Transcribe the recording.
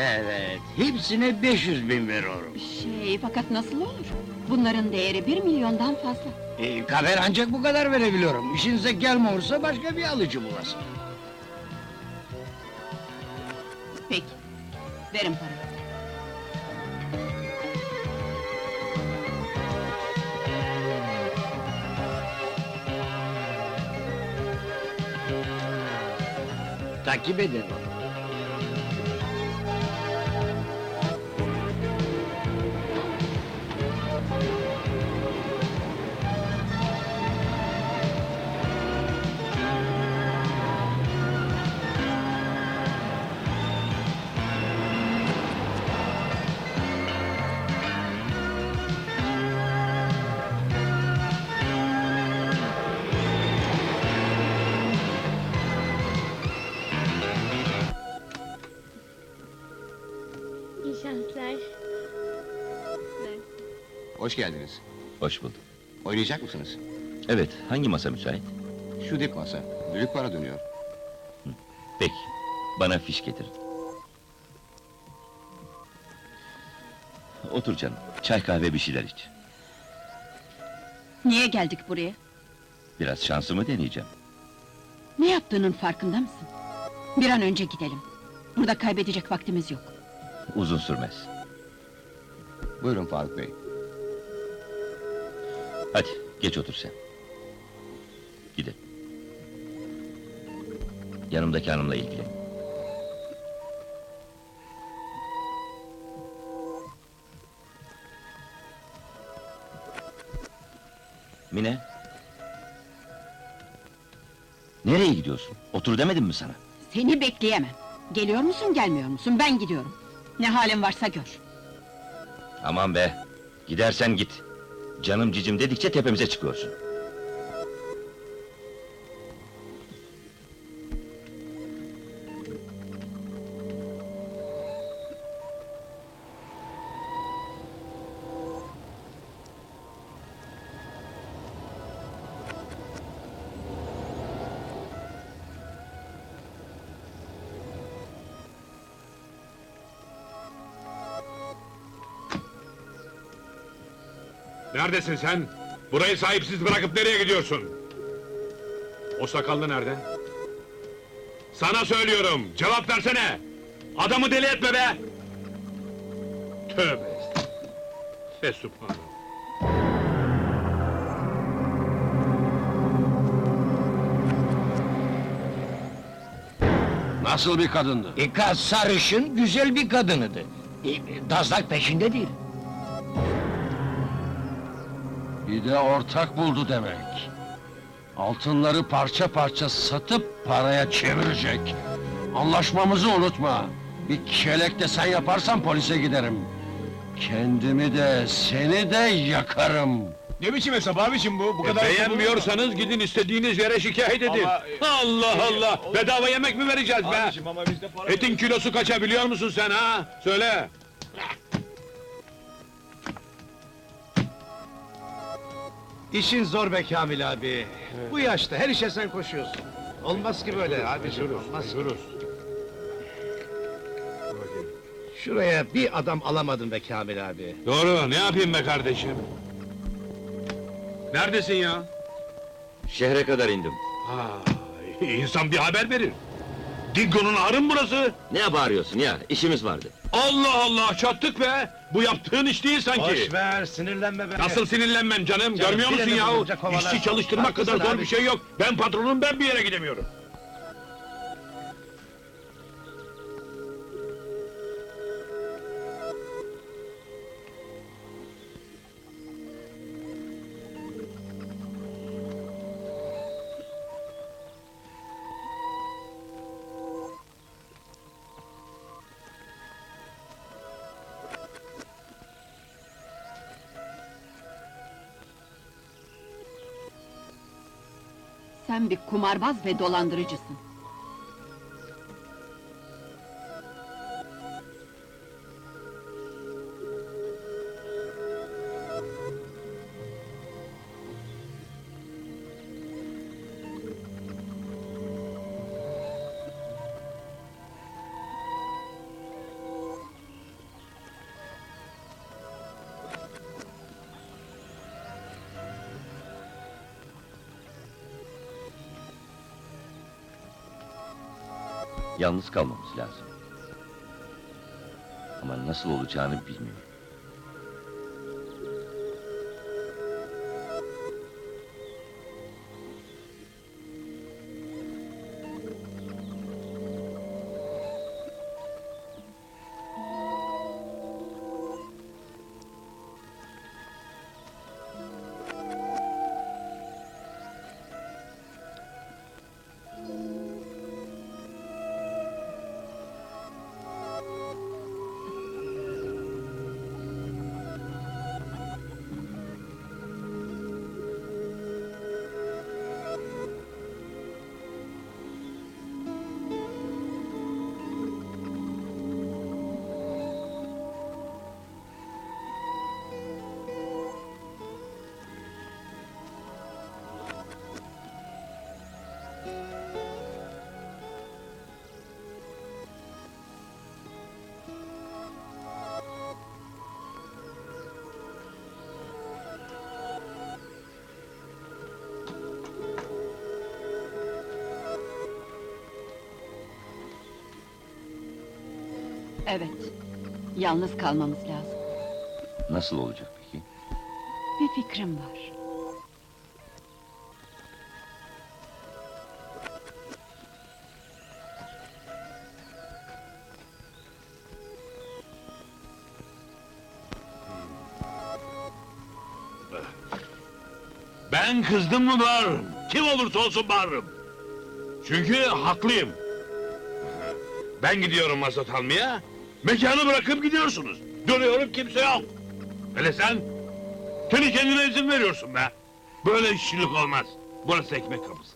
Evet, hepsine 500 bin veriyorum. Şey, fakat nasıl olur? Bunların değeri bir milyondan fazla. E, kafer ancak bu kadar verebiliyorum. İşinize gelmiyorsa başka bir alıcı bulasın. Peki, verin parayı. Takip edin onu. Hoş geldiniz. Hoş bulduk. Oynayacak mısınız? Evet, hangi masa müsait? Şu dip masa. Büyük para dönüyor. Peki, bana fiş getirin. Otur canım, çay kahve bir şeyler iç. Niye geldik buraya? Biraz şansımı deneyeceğim. Ne yaptığının farkında mısın? Bir an önce gidelim. Burada kaybedecek vaktimiz yok. Uzun sürmez. Buyurun Faruk Bey. Hadi, geç otur sen. Gidelim. Yanımdaki hanımla ilgilen. Mine. Nereye gidiyorsun? Otur demedim mi sana? Seni bekleyemem. Geliyor musun, gelmiyor musun? Ben gidiyorum. Ne halin varsa gör. Aman be! Gidersen git. Canım cicim dedikçe tepemize çıkıyorsun. Neredesin sen? Burayı sahipsiz bırakıp nereye gidiyorsun? O sakallı nerede? Sana söylüyorum, cevap versene! Adamı deli etme be! Tövbe. Fesubhanallah. Nasıl bir kadındı? E, sarışın, güzel bir kadınıdı. E, dazlak peşinde değil. Bir de ortak buldu demek. Altınları parça parça satıp paraya çevirecek. Anlaşmamızı unutma. Bir kelek de sen yaparsan polise giderim. Kendimi de seni de yakarım. Ne biçim hesap abicim bu? Bu kadar Beğenmiyorsanız gidin istediğiniz yere şikayet edin. Allah Allah! Bedava yemek mi vereceğiz be? Etin kilosu kaça biliyor musun sen ha? Söyle! İşin zor be Kamil abi. Bu yaşta her işe sen koşuyorsun. Olmaz ki böyle abiciğim, olmaz ki. Şuraya bir adam alamadın be Kamil abi. Doğru, ne yapayım be kardeşim? Neredesin ya? Şehre kadar indim. Ha, insan bir haber verir. Dingo'nun ağrı mı burası? Ne bağırıyorsun ya? İşimiz vardı. Allah Allah, çattık be! Bu yaptığın iş değil sanki. Boş ver, sinirlenme be. Nasıl sinirlenmem canım, görmüyor musun yahu? İşçi çalıştırmak kadar zor bir şey yok. Ben patronum, ben bir yere gidemiyorum. Sen bir kumarbaz ve dolandırıcısın. Yalnız kalmamız lazım. Ama nasıl olacağını bilmiyorum. Evet. Yalnız kalmamız lazım. Nasıl olacak peki? Bir fikrim var. Ben kızdım mı bağırırım. Kim olursa olsun bağırırım. Çünkü haklıyım. Ben gidiyorum mazot almaya. Mekanı bırakıp gidiyorsunuz. Dönüyorum kimse yok. Hele sen? Kendi kendine izin veriyorsun be. Böyle işçilik olmaz. Burası ekmek kapısı.